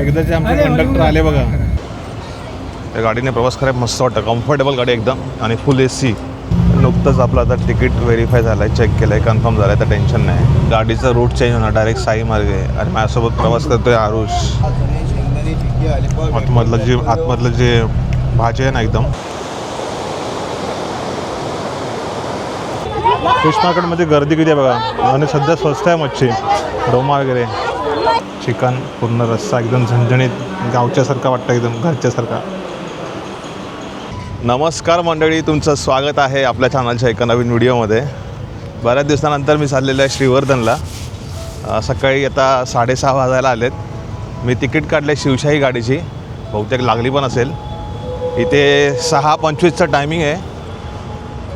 एकदाचे आमचे कंडक्टर आले बघा. त्या गाडीने प्रवास करायला मस्त वाटतं. कम्फर्टेबल गाडी एकदम. आणि फुल ए सी नुकतंच आपलं आता तिकीट व्हेरीफाय झालं आहे चेक केलं आहे कन्फर्म झालं आहे तर टेन्शन नाही. गाडीचं रूट चेंज होणार डायरेक्ट साई मार्गे. आणि माझ्यासोबत प्रवास करतोय आरुष. आतमधलं जे आतमधलं जे भाजी आहे ना एकदम. फिश मार्केटमध्ये गर्दी किती आहे बघा? आणि सध्या स्वस्त आहे मच्छी. डोमा वगैरे. चिकन पूर्ण रस्सा एकदम झणझणीत गावच्यासारखा वाटतं एकदम घरच्यासारखा. नमस्कार मंडळी तुमचं स्वागत आहे आपल्या चॅनलच्या एका नवीन व्हिडिओमध्ये. बऱ्याच दिवसानंतर मी चाललेलो आहे श्रीवर्धनला. सकाळी आता साडेसहा वाजायला आलेत. मी तिकीट काढले शिवशाही गाडीची. बहुतेक लागली पण असेल. इथे सहा पंचवीसचं टायमिंग आहे.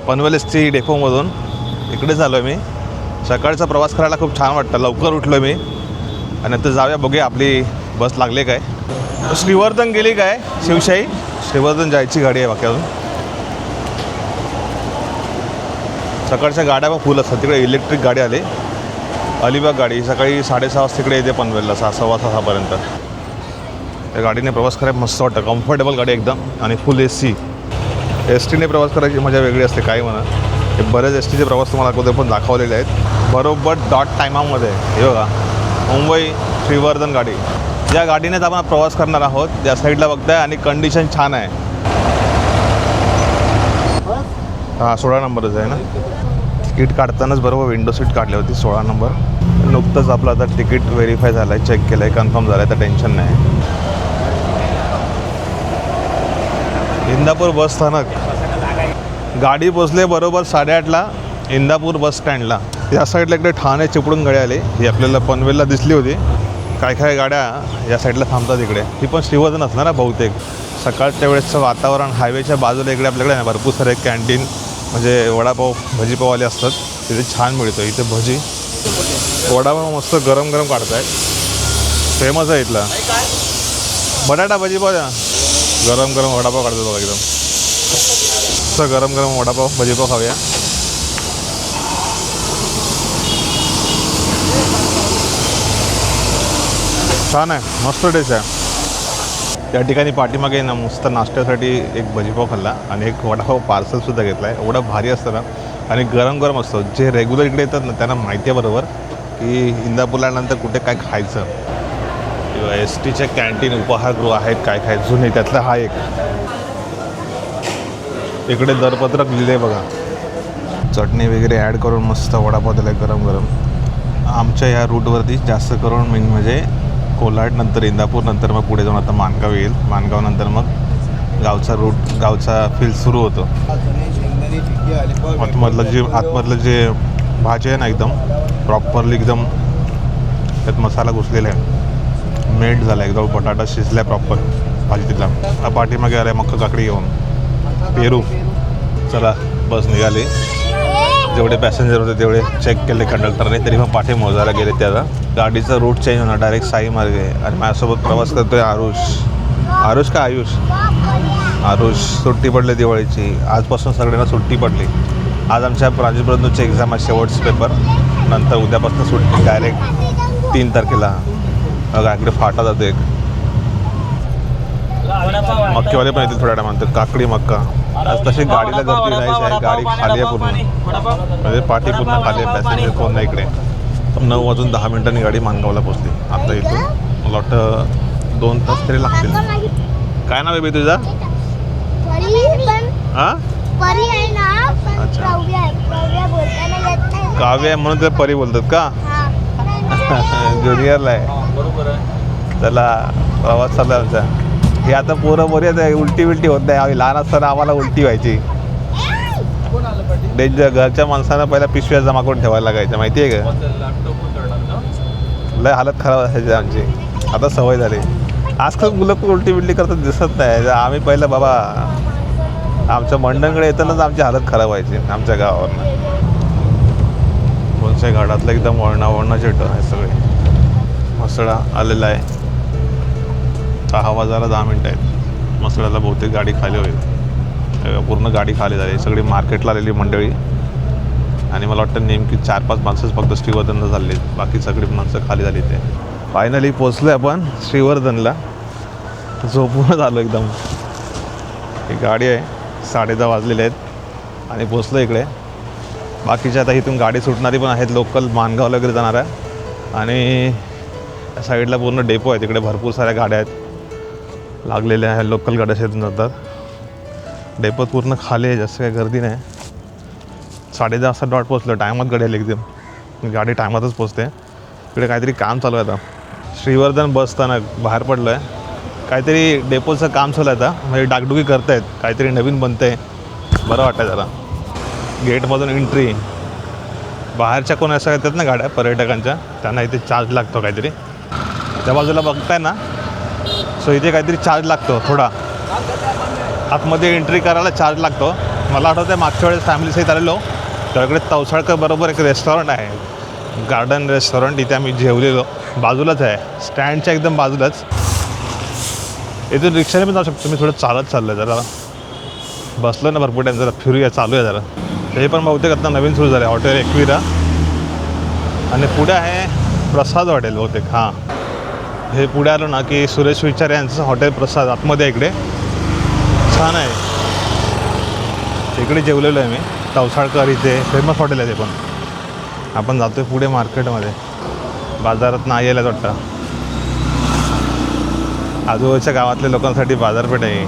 पनवेलसची डेपोमधून इकडे झालो आहे मी. सकाळचा प्रवास करायला खूप छान वाटतं. लवकर उठलो मी. आणि आता जाऊया बघूया आपली बस लागली काय. श्रीवर्धन गेली काय शिवशाही? श्रीवर्धन जायची गाडी आहे वाक्यातून सकाळच्या गाड्या पण फुल असतात. तिकडे इलेक्ट्रिक गाडी आली. अलिबाग गाडी सकाळी साडेसहा वाजता तिकडे येते पनवेलला सहा सव्वा सहापर्यंत त्या गाडीने प्रवास करायला मस्त वाटतं. कम्फर्टेबल गाडी एकदम. आणि फुल ए सी एस टीने प्रवास करायची मजा वेगळी असते काय म्हणा. हे बरेच एस टीचे प्रवास तुम्हाला अगोदर पण दाखवलेले आहेत. बरोबर डॉट टायमामध्ये हे बघा. मुंबई श्रीवर्धन गाडी. या गाडीनेच आपण प्रवास करणार आहोत. या साईडला बघताय आणि कंडिशन छान आहे. हां सोळा नंबरच आहे ना? तिकीट काढतानाच बरोबर विंडो सीट काढली होती सोळा नंबर. नुकतंच आपलं आता तिकीट व्हेरीफाय झालं आहे चेक केलं आहे कन्फर्म झालं आहे तर टेन्शन नाही. इंदापूर बस स्थानक. गाडी पोचले बरोबर साडेआठला इंदापूर बस स्टँडला या साईडला इकडे ठाणे चिपळून गाडी आली. ही आपल्याला पनवेलला दिसली होती. काय काय गाड्या या साईडला थांबतात इकडे. ही पण श्रीवर्धन असणार ना बहुतेक. सकाळच्या वेळेसचं वातावरण हायवेच्या बाजूला इकडे आपल्याकडे ना भरपूर सारे कॅन्टीन म्हणजे वडापाव भजीपाववाले असतात. तिथे छान मिळतो. इथे भजी. वडापाव मस्त गरम गरम काढतायत फेमस आहे इथला. बटाटा भजीपाव द्या. गरम गरम वडापाव काढतात बघा एकदम. मस्त गरम गरम वडापाव भजीपाव खाऊया. छान आहे. मस्त डिश आहे. त्या ठिकाणी पाठीमागे ना मस्त नाश्त्यासाठी एक भजीपाव खाल्ला आणि एक वडापाव पार्सलसुद्धा घेतला आहे. एवढं भारी असतं ना. आणि गरम गरम असतं. जे रेग्युलर इकडे येतात ना त्यांना माहिती आहे बरोबर की इंदापूरला नंतर कुठे काय खायचं. किंवा एस टीचे कॅन्टीन उपाहारगृह आहेत काय काय जुने त्यातला हा एक. इकडे दरपत्रक लिहिले बघा. चटणी वगैरे ॲड करून मस्त वडापाव दिला गरम गरम. आमच्या या रूटवरती जास्त करून मेन म्हणजे कोलाडनंतर इंदापूरनंतर मग पुढे जाऊन आता मानगाव येईल. मानगावनंतर मग गावचा रूट गावचा फील सुरू होतो. आतमधलं जे आतमधलं जे भाजी आहे ना एकदम प्रॉपरली एकदम त्यात मसाला घुसलेला आहे. मेट झाला एकदम बटाटा शिजला आहे प्रॉपर भाजी तिथला. पाठीमागे आला मक्का काकडी घेऊन. पेरू. चला बस निघाली. जेवढे पॅसेंजर होते तेवढे चेक केले कंडक्टरने तरी मग पाठी मोजायला गेले त्याला गाडीचा रूट चेंज होणार डायरेक्ट साई मार्गे. आणि माझ्यासोबत प्रवास करतोय आरुष. आरुष का आयुष? आरुष सुट्टी पडली दिवाळीची. आजपासून सगळ्यांना सुट्टी पडली. आज आमच्या प्रांजूबंधूची एक्झाम आहे शेवटचे पेपर नंतर उद्यापासून सुट्टी डायरेक्ट तीन तारखेला. इकडे फाटा जातो एक. मक्केवाले पण येतील थोड्या टायमानंतर. काकडी मक्का. आज तशी गाडीला गर्दी जायची आहे गाडी खाली आहे पूर्ण. म्हणजे पाठी पूर्ण खाली आहे पॅसेंजर कोण नाही इकडे? नऊ वाजून दहा मिनिटांनी गाडी मानगावला पोचली आता इथून मला वाटतं दोन तास तरी लागतील. काय नाव आहे बे तुझा? परी पण हां? काव्य आहे. म्हणून ते परी बोलतात का? हा. ज्युनियरला आहे. चला प्रवास चालला आमचा. हे आता पोरं बरी आहे उलटी बिलटी होत नाही. आम्ही लहान असताना आम्हाला उलटी व्हायची. डेंजर घरच्या माणसानं पहिल्या पिशव्या जमा करून ठेवायला लागायच्या माहिती आहे का? लय हालत खराब असायची आमची. आता सवय झाली. आजकाल मुलं पण उलटी बिलटी करतात दिसत नाही. आम्ही पहिलं बाबा आमच्या मंडणकडे येतानाच आमची हालत खराब व्हायची आमच्या गावावरनं. कोणत्या घाटातलं एकदम वळणा वळणा चिट आहे सगळे. मसळा आलेला आहे. सहा वाजायला दहा मिनटं आहेत. मसळ्याला बहुतेक गाडी खाली होईल. पूर्ण गाडी खाली झाली. सगळी मार्केटला आलेली मंडळी. आणि मला वाटतं नेमकी चार पाच माणसंच फक्त श्रीवर्धनला चालली बाकी सगळी माणसं खाली झाली ते फायनली पोचलो आहे आपण श्रीवर्धनला. झोपून झालो एकदम. ही गाडी आहे. साडे दहा वाजलेले आहेत. आणि पोचलो इकडे. बाकीच्या आता इथून गाडी सुटणारी पण आहेत. लोकल मानगावला वगैरे जाणार आहे आणि साईडला पूर्ण डेपो आहे. तिकडे भरपूर साऱ्या गाड्या आहेत. लागलेल्या आहे लोकल गाड्या शेतून जातात. डेपोत पूर्ण खाली आहे जास्त काही गर्दी नाही. साडे दहा डॉट पोचलो टायमात गाडी आली एकदम. गाडी टायमातच पोचते इकडे काहीतरी काम चालू आहे आता. श्रीवर्धन बसताना बाहेर पडलं आहे काहीतरी डेपोचं काम चालू आहे आता. म्हणजे डागडुगी करतायत. काहीतरी नवीन बनतं आहे बरं वाटतं जरा. गेटमधून एंट्री बाहेरच्या कोण असं येतात ना गाड्या पर्यटकांच्या त्यांना इथे चार्ज लागतो काहीतरी. त्या बाजूला बघताय ना सो इथे काहीतरी चार्ज लागतो थोडा. आतमध्ये एंट्री करायला चार्ज लागतो. मला आठवतं आहे मागच्या वेळेस फॅमिलीसहित आलेलो. त्याकडे तवसाळकर बरोबर एक रेस्टॉरंट आहे. गार्डन रेस्टॉरंट इथे आम्ही जेवलेलो. बाजूलाच आहे. स्टँडच्या एकदम बाजूलाच. इथून रिक्षाने पण जाऊ शकतो. मी थोडं चालत चाललं आहे जरा. बसलो ना भरपूर टाईम जरा फिरूया चालू आहे जरा. हे पण बहुतेक आता नवीन सुरू झालं आहे हॉटेल एकविरा आणि पुढे आहे प्रसाद हॉटेल बहुतेक. हां. हे पुढे आलो ना की सुरेश विचार यांचं हॉटेल प्रसाद आतमध्ये आहे इकडे. छान आहे. इकडे जेवलेलो आहे मी. तवसाळकर इथे फेमस हॉटेल आहे ते पण. आपण जातो आहे पुढे मार्केटमध्ये. बाजारात नाही यायला वाटतं. आजूबाजूच्या गावातल्या लोकांसाठी बाजारपेठ आहे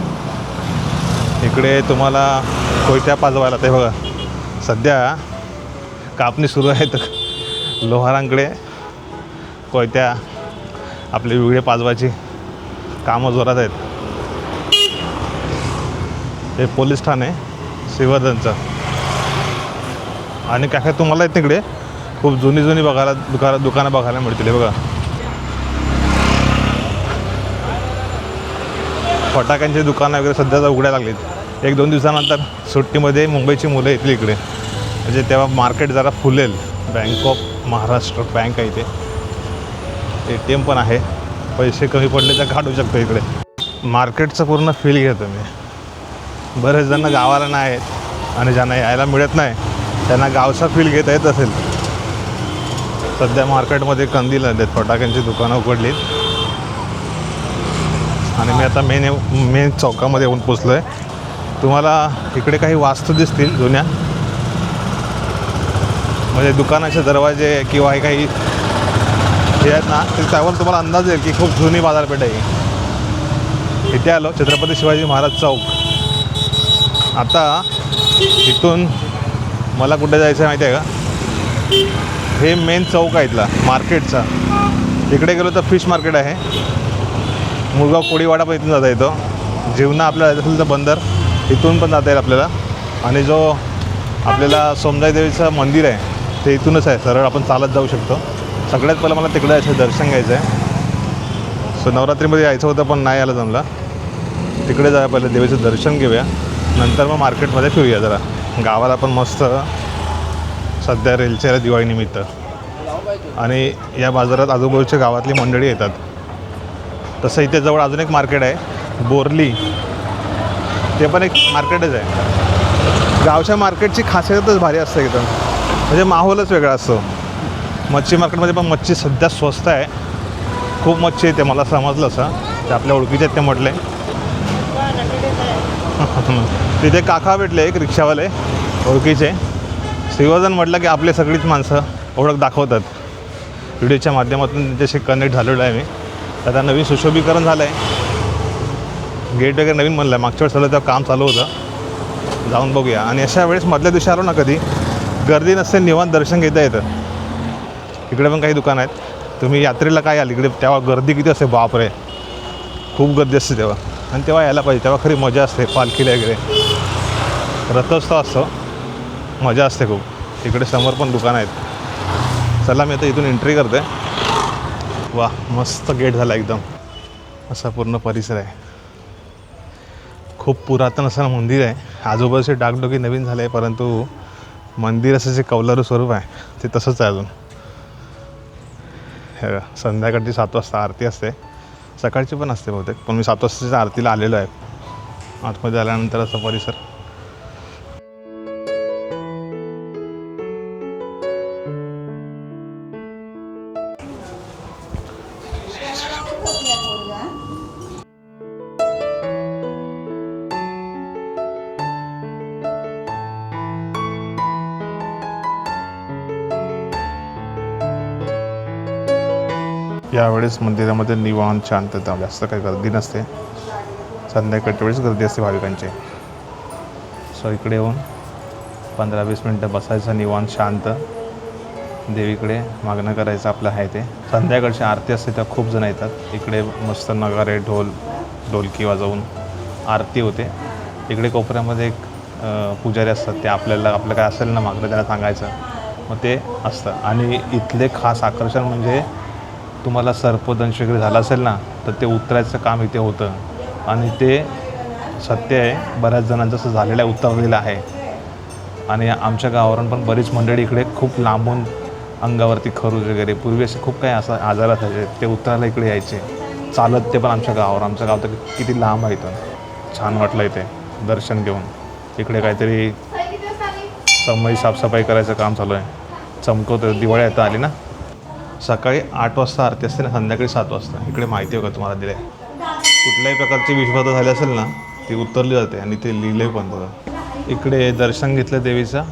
इकडे तुम्हाला कोयत्या पाजवायला ते बघा. सध्या कापणी सुरू आहे तर लोहारांकडे कोयत्या आपले वेगळे पाजवायची. कामं जोरात आहेत. हे पोलीस ठाणे श्रीवर्धनचं. आणि काय काय तुम्हाला आहेत तिकडे? खूप जुनी जुनी बघायला दुका दुकानं बघायला मिळतील बघा. फटाक्यांची दुकानं वगैरे सध्या तर उघडायला लागलीत. एक दोन दिवसानंतर सुट्टीमध्ये मुंबईची मुलं येतील इकडे. म्हणजे तेव्हा मार्केट जरा फुलेल. बँक ऑफ महाराष्ट्र बँक आहे इथे. ए टी एम पण आहे. पैसे कमी पडले तर काढू शकतो इकडे. मार्केटचं पूर्ण फील घेतो मी बरेच जण गावाला नाही आहेत आणि ज्यांना यायला मिळत नाही त्यांना गावचा फील घेता येत असेल. सध्या मार्केटमध्ये कंदील आहेत फटाक्यांची दुकानं उघडलीत. आणि मी आता मेन मेन चौकामध्ये येऊन पोचलो आहे तुम्हाला इकडे काही वास्तू दिसतील जुन्या. म्हणजे दुकानाचे दरवाजे किंवा हे काही हे आहेत ना ते त्यावर तुम्हाला अंदाज येईल की खूप जुनी बाजारपेठ आहे इथे आलो छत्रपती शिवाजी महाराज चौक. आता इथून मला कुठे जायचं आहे माहिती आहे का? हे मेन चौक आहे इथला मार्केटचा. इकडे गेलो तर फिश मार्केट आहे. मुरगाव कोळीवाडा पण इथून जाता येतो. जीवना आपल्याला जायचं असेल तर बंदर इथून पण जाता येईल आपल्याला. आणि जो आपल्याला सोमदाई देवीचं मंदिर आहे ते इथूनच आहे. सरळ आपण चालत जाऊ शकतो. सगळ्यात पहिलं मला तिकडे असं दर्शन घ्यायचं आहे. सो नवरात्रीमध्ये यायचं होतं पण नाही आलं जमलं. तिकडे जाऊया पहिलं देवीचं दर्शन घेऊया. नंतर मग मार्केटमध्ये फिरूया जरा. गावाला पण मस्त. सध्या रेलचेला दिवाळीनिमित्त. आणि या बाजारात आजूबाजूच्या गावातली मंडळी येतात. तसं इथे जवळ अजून एक मार्केट आहे बोरली. ते पण एक मार्केटच आहे. गावच्या मार्केटची खासियतच भारी असते एकदम. म्हणजे माहोलच वेगळा असतो. मच्छी मार्केटमध्ये पण मच्छी सध्या स्वस्त आहे. खूप मच्छी येते मला समजलं असं. ते आपल्या ओळखीचे आहेत ते म्हटले. तिथे काका भेटले एक रिक्षावाले ओळखीचे. श्रीवर्धन म्हटलं की आपले सगळीच माणसं ओळख दाखवतात. व्हिडिओच्या माध्यमातून त्यांच्याशी कनेक्ट झालेलो आहे मी. आता नवीन सुशोभीकरण झालं आहे गेट वगैरे नवीन बनलं आहे मागच्या वेळेस झालं तेव्हा काम चालू होतं. जाऊन बघूया. आणि अशा वेळेस मधल्या दिवशी आलो ना कधी गर्दी नसते निवांत दर्शन घेता येतं. इकडे पण काही दुकानं आहेत. तुम्ही यात्रेला काय आली इकडे? तेव्हा गर्दी किती असते? बापरे. खूप गर्दी असते तेव्हा. आणि तेव्हा यायला पाहिजे. तेव्हा खरी मजा असते. पालखीला वगैरे. रथोत्सव असतो. मजा असते खूप. इकडे समोर पण दुकानं आहेत. चला मी आता इथून एंट्री करते वा मस्त गेट झाला एकदम. असा पूर्ण परिसर आहे. खूप पुरातन असं मंदिर आहे. आजूबाजूचे डागडोगी नवीन झाले आहे परंतु मंदिर असं जे कौलारू स्वरूप आहे ते तसंच आहे अजून. हे संध्याकाळची सात वाजता आरती असते. सकाळची पण असते बहुतेक पण मी सात वाजताच्या आरतीला आलेलो आहे. आतमध्ये आल्यानंतर असा परिसर. यावेळेस मंदिरामध्ये निवांत शांतता जास्त काही गर्दी नसते. संध्याकाळच्या वेळेस गर्दी असते भाविकांची. सो इकडे येऊन पंधरा वीस मिनटं बसायचं निवांत शांत. देवीकडे मागणं करायचं आपलं आहे ते. संध्याकाळची आरती असते त्या खूप जण येतात. इकडे मस्त नगारे ढोल ढोलकी वाजवून आरती होते. इकडे कोपऱ्यामध्ये एक पुजारी असतात. ते आपल्याला आपलं काय असेल ना मागणं त्यांना सांगायचं. मग ते असतं. आणि इथले खास आकर्षण म्हणजे तुम्हाला सर्पदंश वगैरे झाला असेल ना तर ते उतरायचं काम इथे होतं. आणि ते सत्य आहे बऱ्याच जणांचं असं झालेलं आहे उतरलेलं आहे. आणि आमच्या गावावरून पण बरीच मंडळी इकडे खूप लांबून अंगावरती खरूज वगैरे. पूर्वी असे खूप काही असा आजार असायचे ते उतरायला इकडे यायचे. चालत ते पण आमच्या गावावर. आमचं गाव तर किती लांब आहे इथं. छान वाटलं इथे दर्शन घेऊन. इकडे काहीतरी समय साफसफाई करायचं काम चालू आहे. चमकवतं दिवाळी आता आली ना? सकाळी आठ वाजता आरती असते आणि संध्याकाळी सात वाजता. इकडे माहिती आहे तुम्हाला दिले कुठल्याही प्रकारची विश्वास झाली असेल ना ती उतरली जाते आणि ते लिहिले पण बघा इकडे दर्शन घेतलं देवीचं.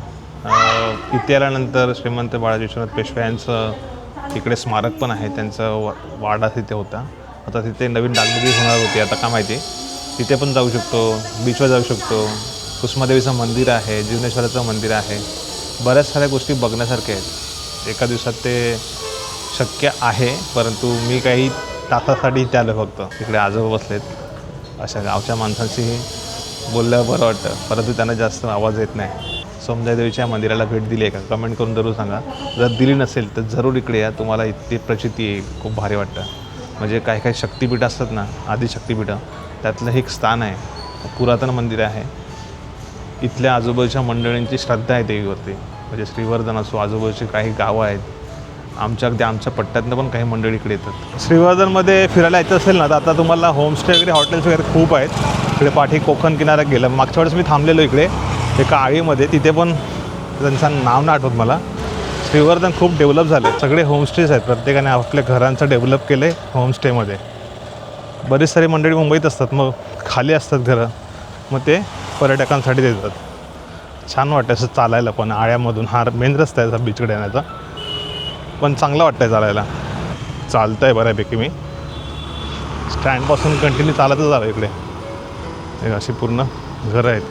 इथे आल्यानंतर श्रीमंत बाळाजी विश्वनाथ पेशवे यांचं इकडे स्मारक पण आहे. त्यांचं वा वाडा तिथे होता. आता तिथे नवीन डागडुगी होणार होती. आता का माहिती? तिथे पण जाऊ शकतो. बीचवर जाऊ शकतो. कुसुमादेवीचं मंदिर आहे. जीवनेश्वराचं मंदिर आहे. बऱ्याच साऱ्या गोष्टी बघण्यासारख्या आहेत. एका दिवसात ते शक्य आहे परंतु मी काही तासासाठी इथे आलो फक्त. तिकडे आजोबा बसलेत. अशा गावच्या माणसांशी बोलल्यावर बरं वाटतं. परंतु त्यांना जास्त आवाज येत नाही. सोमजादेवीच्या मंदिराला भेट दिली आहे का? कमेंट करून जरूर सांगा. जर दिली नसेल तर जरूर इकडे या. तुम्हाला इतकी प्रचिती येईल. खूप भारी वाटतं. म्हणजे काही काही शक्तिपीठं असतात ना आधी शक्तिपीठं त्यातलं हे एक स्थान आहे. पुरातन मंदिर आहे. इथल्या आजूबाजूच्या मंडळींची श्रद्धा आहे देवीवरती. म्हणजे श्रीवर्धन असो आजूबाजूची काही गावं आहेत आमच्या अगदी आमच्या पट्ट्यातनं पण काही मंडळी इकडे येतात. श्रीवर्धनमध्ये फिरायला यायचं असेल ना तर आता तुम्हाला होमस्टे वगैरे हॉटेल्स वगैरे खूप आहेत. इकडे पाठी कोकण किनारा गेलं. मागच्या वेळेस मी थांबलेलो इकडे एका आळीमध्ये. तिथे पण त्यांचं नाव ना आठवत मला. श्रीवर्धन खूप डेव्हलप झाले. सगळे होमस्टेज आहेत प्रत्येकाने आपल्या घरांचं डेव्हलप केलं आहे होमस्टेमध्ये बरेच सारे मंडळी मुंबईत असतात मग खाली असतात घरं. मग ते पर्यटकांसाठी देतात. छान वाटतं असं चालायला पण आळ्यामधून. हा मेन रस्ता आहे असा बीचकडे येण्याचा. पण चांगलं वाटतं आहे चालायला. चालतं आहे बऱ्यापैकी मी. स्टँडपासून कंटिन्यू चालतच आलो इकडे. अशी पूर्ण घरं आहेत.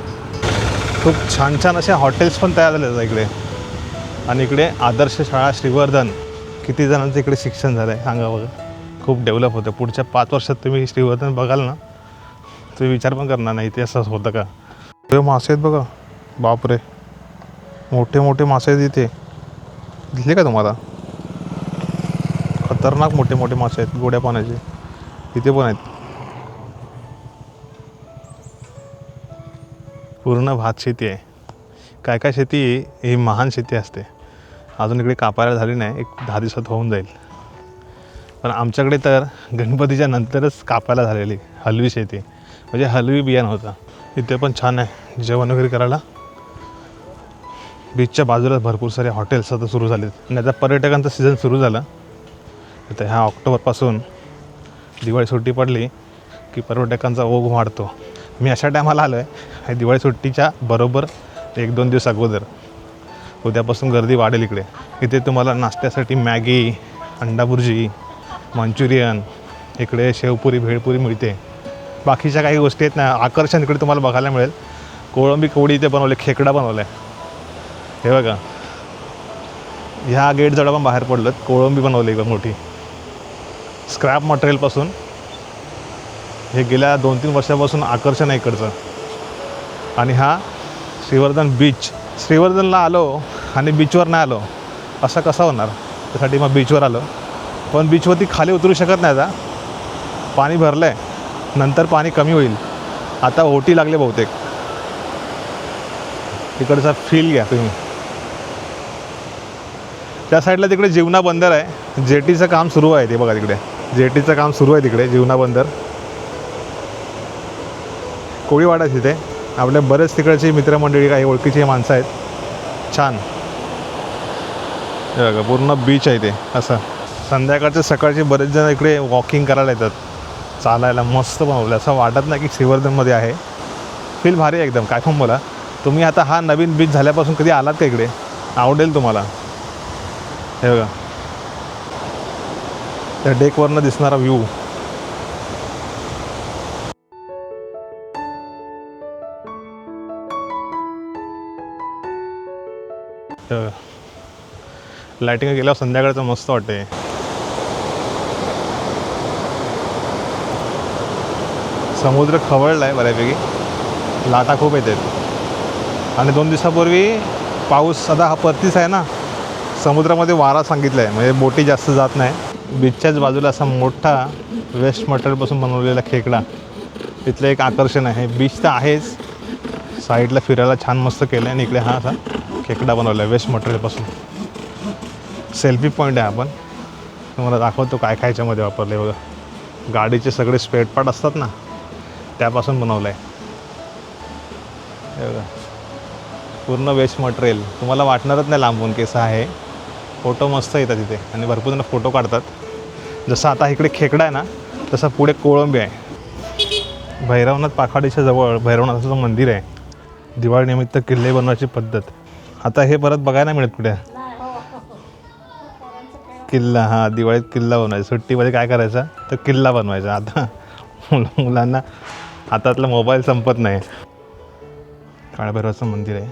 खूप छान छान असे हॉटेल्स पण तयार झाले आहेत इकडे. आणि इकडे आदर्श शाळा श्रीवर्धन. किती जणांचं इकडे शिक्षण झालं आहे सांगा बघा. खूप डेव्हलप होतं. पुढच्या पाच वर्षात तुम्ही श्रीवर्धन बघाल ना तुम्ही विचार पण करणार नाही ते असंच होतं का? ते मासे आहेत बघा. बापरे. मोठे मोठे मासे आहेत इथे. दिसले का तुम्हाला? खतरनाक मोठे मोठे मासे आहेत गोड्या पाण्याचे. इथे पण आहेत. पूर्ण भात शेती आहे. काय काय शेती ही महान शेती असते. अजून इकडे कापायला झाली नाही एक दहा दिवसात होऊन जाईल. पण आमच्याकडे तर गणपतीच्या नंतरच कापायला झालेली हलवी शेती. म्हणजे हलवी बियाणं होतं. इथे पण छान आहे. जेवण वगैरे करायला. बीचच्या बाजूला भरपूर सारे हॉटेल्स आता सुरू झालेत. आणि आता पर्यटकांचं सीझन सुरू झालं. तर ह्या ऑक्टोबरपासून दिवाळी सुट्टी पडली की पर्यटकांचा ओघ वाढतो. मी अशा टायमाला आलो आहे दिवाळी सुट्टीच्या बरोबर एक दोन दिवस अगोदर उद्यापासून गर्दी वाढेल इकडे. इथे तुम्हाला नाश्त्यासाठी मॅगी अंडा भुर्जी मंचुरियन इकडे शेवपुरी भेळपुरी मिळते. बाकीच्या काही गोष्टी आहेत ना आकर्षण इकडे तुम्हाला बघायला मिळेल. कोळंबी कोळी इथे बनवले खेकडा बनवला आहे हे बघा. ह्या गेट जवळ पण बाहेर पडलं कोळंबी बनवली एकदम मोठी. स्क्रॅप मटेरियलपासून हे गेल्या दोन तीन वर्षापासून आकर्षण आहे इकडचं. आणि हा श्रीवर्धन बीच श्रीवर्धनला आलो आणि बीचवर नाही आलो. असं कसं होणार? त्यासाठी मग बीचवर आलो. पण बीचवरती खाली उतरू शकत नाही आता. पाणी भरलं आहे नंतर पाणी कमी होईल. आता ओटी लागले बहुतेक. तिकडचा फील घ्या तुम्ही. त्या साईडला तिकडे जीवना बंदर आहे. जेटीचं काम सुरू आहे ते बघा तिकडे. जेटीचं काम सुरू आहे तिकडे जीवना बंदर. कोळीवाडा तिथे. आपले बरेच तिकडची मित्रमंडळी काही ओळखीची माणसं आहेत. छान. बघा पूर्ण बीच आहे ते. असं. संध्याकाळचे सकाळचे बरेच जण इकडे वॉकिंग करायला येतात. चालायला मस्त बनवलं असं वाटत नाही की श्रीवर्धनमध्ये आहे. फील भारी आहे एकदम. काय पण बोला. तुम्ही आता हा नवीन बीच झाल्यापासून कधी आलात का इकडे? आवडेल तुम्हाला. हे बघा. त्या डेकवरनं दिसणारा व्ह्यू लाइटिंग गेल्यावर संध्याकाळचं मस्त वाटते समुद्र खवळला आहे बऱ्यापैकी. लाटा खूप येतात. आणि दोन दिवसापूर्वी पाऊस सदा हा परतीच आहे ना समुद्रामध्ये वारा सांगितला आहे म्हणजे बोटी जास्त जात नाही. बीचच्याच बाजूला असा मोठा वेस्ट मटेरियलपासून बनवलेला खेकडा. तिथलं एक आकर्षण आहे. बीच तर आहेच. साईडला फिरायला छान मस्त केलं आहे आणि इकडे हा असा खेकडा बनवला आहे वेस्ट मटेरियलपासून सेल्फी पॉईंट आहे आपण. तुम्हाला दाखवतो काय काय याच्यामध्ये वापरले बघा. गाडीचे सगळे स्पेड पार्ट असतात ना त्यापासून बनवलं आहे हे बघा. पूर्ण वेस्ट मटेरियल. तुम्हाला वाटणारच नाही लांबून केसं आहे. फोटो मस्त येतात तिथे आणि भरपूर जण फोटो काढतात. जसं आता इकडे खेकडा आहे ना तसं पुढे कोळंबी आहे. भैरवनाथ पाखाडीच्या जवळ भैरवनाथाचं मंदिर आहे दिवाळीनिमित्त किल्ले बनवायची पद्धत. आता हे परत बघायला मिळत कुठे? किल्ला हां दिवाळीत किल्ला बनवायचा. सुट्टीमध्ये काय करायचं? तर किल्ला बनवायचा. आता मुलांना हातातला मोबाईल संपत नाही. काळभैरवाचं मंदिर आहे.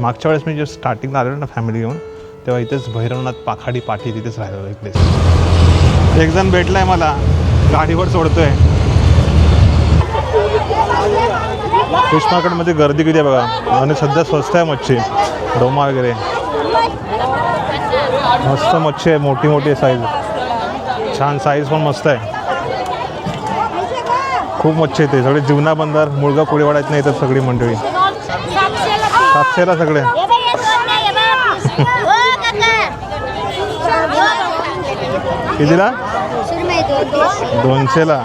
मागच्या वेळेस मी जे स्टार्टिंगला आलेलो ना फॅमिली घेऊन तेव्हा इथेच भैरवनाथ पाखाडी पाठी तिथेच राहिलेलो इकडेच एक जण भेटलाय मला. गाडीवर सोडतोय. फिश मार्केटमध्ये गर्दी किती आहे बघा? आणि सध्या स्वस्त आहे मच्छी. डोमा वगैरे. मस्त मच्छी आहे मोठी मोठी साईज छान साईज पण मस्त आहे. खूप मच्छी येते सगळे जीवना बंदर मुळगा कोळीवाड्यात नाही येतात सगळी मंडळी. सातशेला सगळे. कितीला दोनशेला.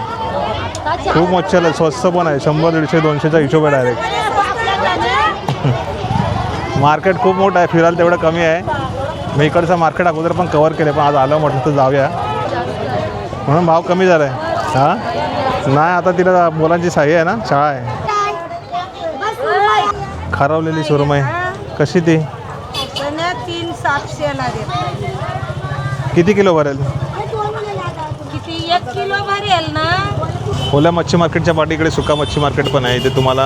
खूप मच्छी आलं स्वस्त पण आहे. शंभर दीडशे दोनशेचा हिशोब आहे डायरेक्ट मार्केट खूप मोठं आहे. फिरायला तेवढं कमी आहे. मी इकडचं मार्केट अगोदर पण कवर केलं पण आज आलं म्हटलं तर जाऊया. म्हणून भाव कमी झाला आहे हां? नाही आता तिला मुलांची साई आहे ना? शाळा आहे. खरावलेली सुरमई. कशी ती? किती किलो भरेल किती एक किलो भरेल ना ओल्या मच्छी मार्केटच्या पाठीकडे सुका मच्छी मार्केट पण आहे. इथे तुम्हाला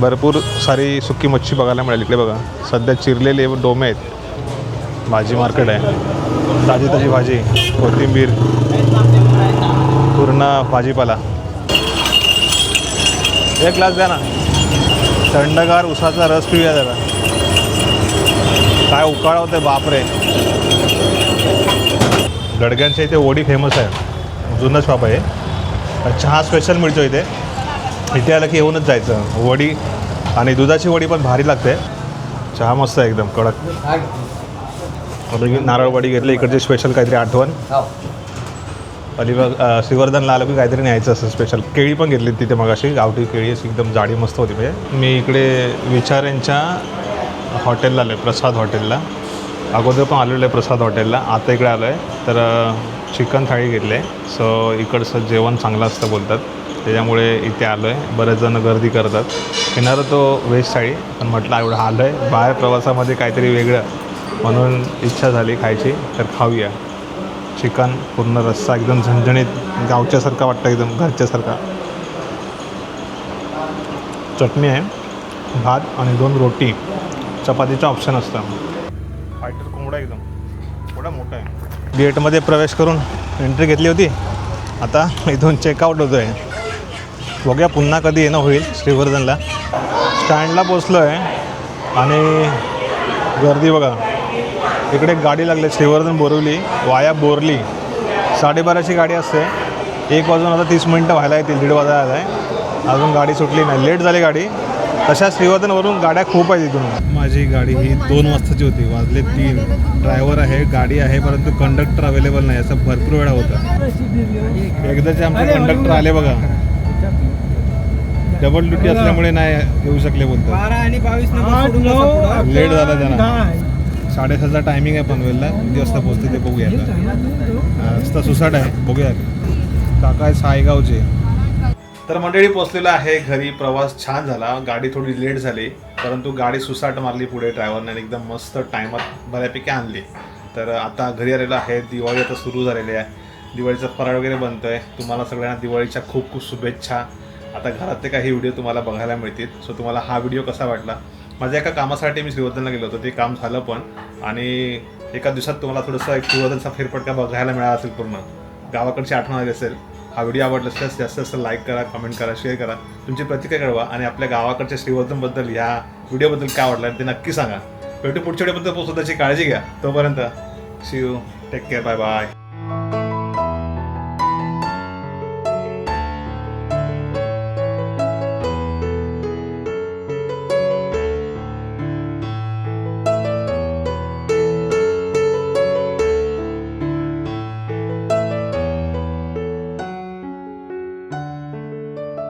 भरपूर सारी सुकी मच्छी बघायला मिळेल. इकडे बघा सध्या चिरलेले डोमे आहेत. भाजी मार्केट आहे. ताजी ताजी भाजी कोथिंबीर पूर्ण भाजीपाला. एक ग्लास द्या ना. थंडगार उसाचा रस पिऊया जरा. काय उकाळा होते बापरे. गडग्यांच्या इथे ओडी फेमस आहे. जुनंच बाबा आहे. चहा स्पेशल मिळतो इथे. इथे आलं की येऊनच जायचं. वडी आणि दुधाची वडी पण भारी लागते. चहा मस्त आहे एकदम कडक. नारळ वडी घेतली इकडची स्पेशल काहीतरी आठवण. अलिबाग अ, श्रीवर्धनला आलं की काहीतरी न्यायचं असं स्पेशल केळी पण घेतली तिथे मग अशी गावठी केळी अशी एकदम जाडी मस्त होती. म्हणजे मी इकडे विचारेंच्या हॉटेलला आलो आहे प्रसाद हॉटेलला अगोदर पण आलेलो आहे प्रसाद हॉटेलला. आता इकडे आलो आहे तर चिकन थाळी घेतली आहे. सो इकडचं जेवण चांगलं असतं बोलतात. त्याच्यामुळे इथे आलो आहे बरेच जण गर्दी करतात. येणार तो व्हेज थाळी. पण म्हटलं एवढं आलो आहे बाहेर प्रवासामध्ये काहीतरी वेगळं. म्हणून इच्छा झाली खायची. तर खाऊया. चिकन पूर्ण रस्सा एकदम झणझणीत गावच्यासारखा वाटतं एकदम घरच्यासारखा. चटणी आहे. भात आणि दोन रोटी. चपातीचं ऑप्शन असतं. फायटर कोंबडा एकदम. थोडा मोठा आहे. गेटमध्ये प्रवेश करून एंट्री घेतली होती. आता इथून चेकआउट होतो आहे बघूया पुन्हा कधी येणं होईल श्रीवर्धनला. स्टँडला पोचलो आहे आणि गर्दी बघा. इकडे एक गाडी लागली श्रीवर्धन बोरवली वाया बोरली. साडेबाराची गाडी असते. एक वाजून आता तीस मिनटं व्हायला येतील दीड वाजायला. आला आहे अजून गाडी सुटली नाही. लेट झाली गाडी. तशा श्रीवर्धनवरून गाड्या खूप आहेत इथून. माझी गाडी ही दोन वाजताची होती वाजले तीन. ड्रायव्हर आहे गाडी आहे परंतु कंडक्टर अवेलेबल नाही असं भरपूर वेळा होता. एकदाचे आमचे कंडक्टर आले बघा. डबल ड्युटी असल्यामुळे नाही येऊ शकले बोलतात. बसा पुढं. लेट झाला त्यांना. काय? साडेसातचा टायमिंग आहे पनवेलला. किती वाजता पोहोचते ते बघूया आता. रस्ता सुसाट आहे. बघूया. काका आहे सायगावचे. तर मंडळी पोचलेलं आहे घरी प्रवास छान झाला गाडी थोडी लेट झाली परंतु गाडी सुसाट मारली पुढे ड्रायव्हरने एकदम मस्त टायमात बऱ्यापैकी आणली. तर आता घरी आलेलं आहे दिवाळी आता सुरू झालेली आहे. दिवाळीचा फराळ वगैरे बनतो आहे तुम्हाला सगळ्यांना दिवाळीच्या खूप खूप शुभेच्छा. आता घरातले काही व्हिडिओ तुम्हाला बघायला मिळतील. सो तुम्हाला हा व्हिडिओ कसा वाटला? माझ्या एका कामासाठी मी श्रीवर्धनला गेलो होतो. ते काम झालं पण. आणि एका दिवसात तुम्हाला थोडंसं एक श्रीवर्धनचा फेरफटका बघायला मिळाला असेल पूर्ण. गावाकडची आठवण आली असेल. हा व्हिडिओ आवडला असल्यास जास्त जास्त लाईक करा कमेंट करा शेअर करा. तुमची प्रतिक्रिया कळवा आणि आपल्या गावाकडच्या श्रीवर्धनबद्दल ह्या व्हिडिओबद्दल काय आवडलं ते नक्की सांगा. भेटू पुढच्या व्हिडिओबद्दल स्वतःची त्याची काळजी घ्या. तोपर्यंत see you take care bye bye